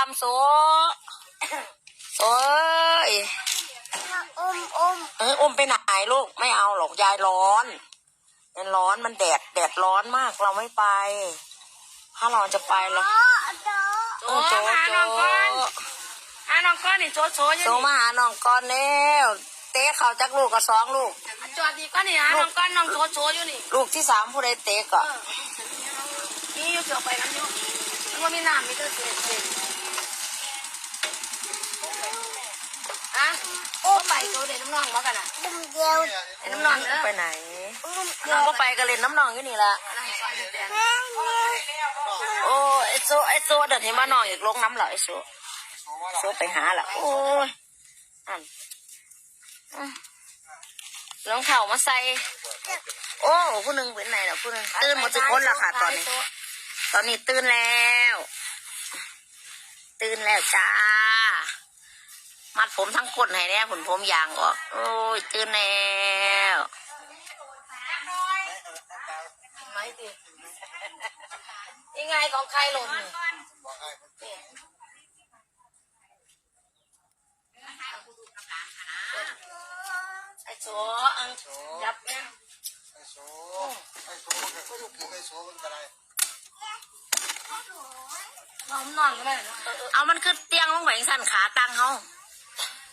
ามโซ่โอ้ยอมอมเอออมไปไหนลูก ไม่เอาหรอกยายร้อนมันร้อนมันแดดแดดร้อนมากเราไม่ไป ถ้าเราจะไปเราโจโจโจหาน้องก้อนนี่โจโจยังโจมาหาหนองก้อนแล้วเตะเขาจักลูกกับสองลูกจอดดีก้อนนี่หาน้องก้อนน้องโจโจอยู่นี่ ลูกที่สามผู้ใดเตะก่อนี่อยู่เกี่ยไปนั้นอยู่มันมีน้ำมีเตอร์เตะ โอ้ไปโจเด็ดน้ำนองมากันอะเด็ดน้ำนองเด้อไปไหนน้องก็ไปกันเล่นน้ำนองอยู่นี่ละนั่งซอยอยู่แต่โอ้ไอโซไอโซเดินเห็นว่าน้องอยากลงน้ำเหรอไอโซโซไปหาละโอ้ยอันอะรองเท้ามาใส่ โอ้ผู้หนึ่งเป็นไหนล่ะผู้หนึ่งตื่นหมดทุกคนและค่ะตอนนี้ ตอนนี้ตื่นแล้ว ตื่นแล้วจ้า มัดผมทั้งคนให้แน่ผลผมยางออก โอ้ยตื่นแล้วไม่ดิยังไงของใครหล่นนี่ไอ้โจอังยับเนี่ยไอ้โซ่ไอ้โซ่มันก็กินไอ้โซ่มันก็ได้น้องนอนก็ได้นะเออเออเอามันคือเตียงลงไปสั่นขาตั้งเขา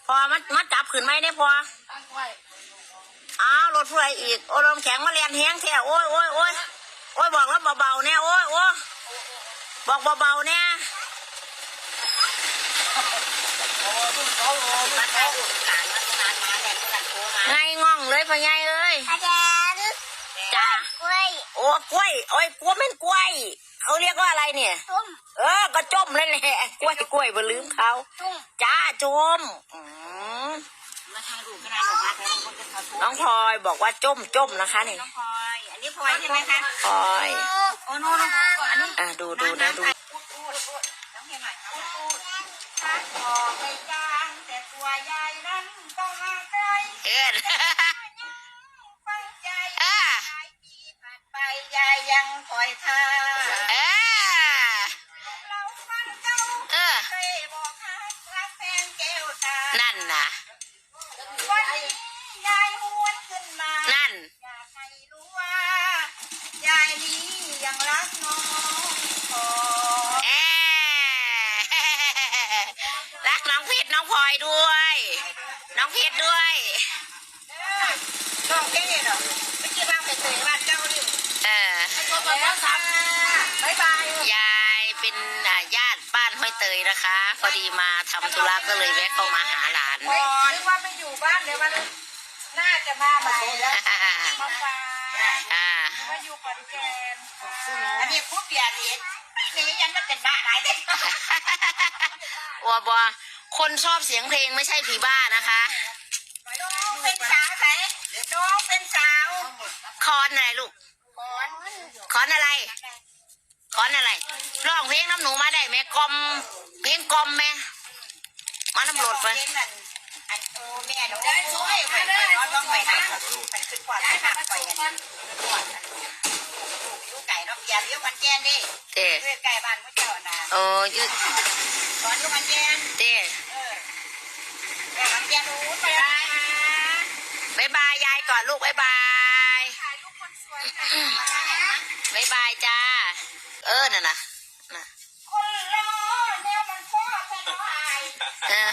พอมันมัดจับขืนไหมได้พอตั้งไว้อ้าวรถผู้ใดอีก โอ้ลมแข็งมาเรียนแห้งแท้โอ้ยโอ้ยโอ้ยโอ้ยบอกแล้วเบาๆเนี่ยโอ้ยโอ้ยบอกเบาๆเนี่ยไงง่องเลยพ่อใหญ่เอ้ยอาจารย์จ้ากล้วยโอ้กล้วยโอ้ยกล้วยเป็นกล้วยเขาเรียกว่าอะไรเนี่ยตุ้มเออก็จมเลยแหละกล้วยกล้วยบ่ลืมเขาตุ้มจ้าจมอืม น้องพลอยบอกว่าจมจมนะคะนี่พลอย อันนี้พลอยใช่ไหมคะ พลอย โอ้โน่นอันนี้อะดูดูนะดูต้องเห็นหน่อยพูดพูดทักพอไม่จางแต่ตัวยายนั้นต้องมาไกลเอ็นฟังใจอ่าหลายปีผ่านไปยายยังคอยท่าเออเราฟังเจ้าเออเคยบอกฮักรักแฟนแก้วตา นั่นนะวันนี้ ยายหวนขึ้นมา นั่น อยากให้รู้ว่า ยายนี้ยังรักน้องพอเออรักน้องเพชรน้องพลอยด้วย น้องเพชรด้วยน้องเก่งเหรอไม่คิดว่าไปเตยบ้านเจ้าดิเออตัวตัวตัวสามบายบาย ยายเป็น เตยนะคะ พอดีมาทำธุระก็เลยแวะเข้ามาหาหลานไม่นึกว่าไม่อยู่บ้านเดี๋ยวมันน่าจะมาใหม่แล้วมาฟังอ่ามาอยู่ขอนแก่นอันนี้พูดเปียร์นี่นี่ยังไม่เป็นบ้าหลายเด็กวัวบัวคนชอบเสียงเพลงไม่ใช่ผีบ้านะคะน้องเป็นสาวไหนน้องเป็นสาวคอนอะไรลูกขอนคอนอะไร คอนอะไรร้องเพลงน้ำหนูมาได้ไหมกลมเพลงกลมไหมมาน้ำรถไปอันโอแม่หนูได้ช่วยไปเอาต้องไปหาไปขึ้นกว่าได้ค่ะไปกันอยู่ไก่เนาะเปียร์อยู่ขอนแก่นดิเต้เพื่อไก่บ้านมุ้เจ้านะโอ้ยดสอนยู่ขอนแกนเต้เออแต่ขอนแก่นรู้ไปได้บายบายยายก่อนลูกบายบายถ่ายบายบา ยจ้าเออน่ะนะน่ะคนรอเนี่ยมันพ่อแค่น้อยเออ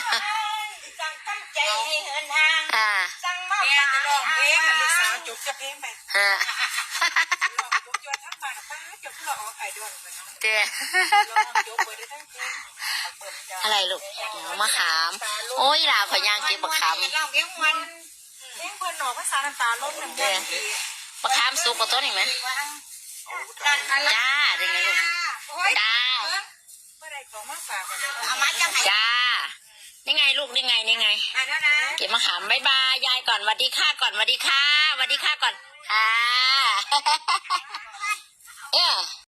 จังตั้งใจให้เหินห่างอ่าจังมาป่าให้อายลูกสาวจุกจะเพลงไปฮะจุกจวนทั้งบ้านป้าจุกที่เราเอาไข่ด้วยไปเนาะเต้จุกเปิดได้ทั้งเพลงอะไรลูกเดี๋ยวมะขาม โอ้ยหลาขอยยางเก็บมะขามเราเลี้ยงมันเพลงเพื่อนหนอกภาษาน้ำตาล้มหนึ่งเต้มะขามสุกกับต้นอีกไหมนั่นอะไร จ้าได้ไงลูกโอ้ยจ้าเมื่อไรของมาฝากกันเลยเอามาจังไหนจ้านี่ไงลูกนี่ไงนี่ไงอะแล้วนะเก็บมะขามบายบายยายก่อนหวัดดีค่ะก่อนหวัดดีค่ะหวัดดีค่ะก่อนค่ะเออ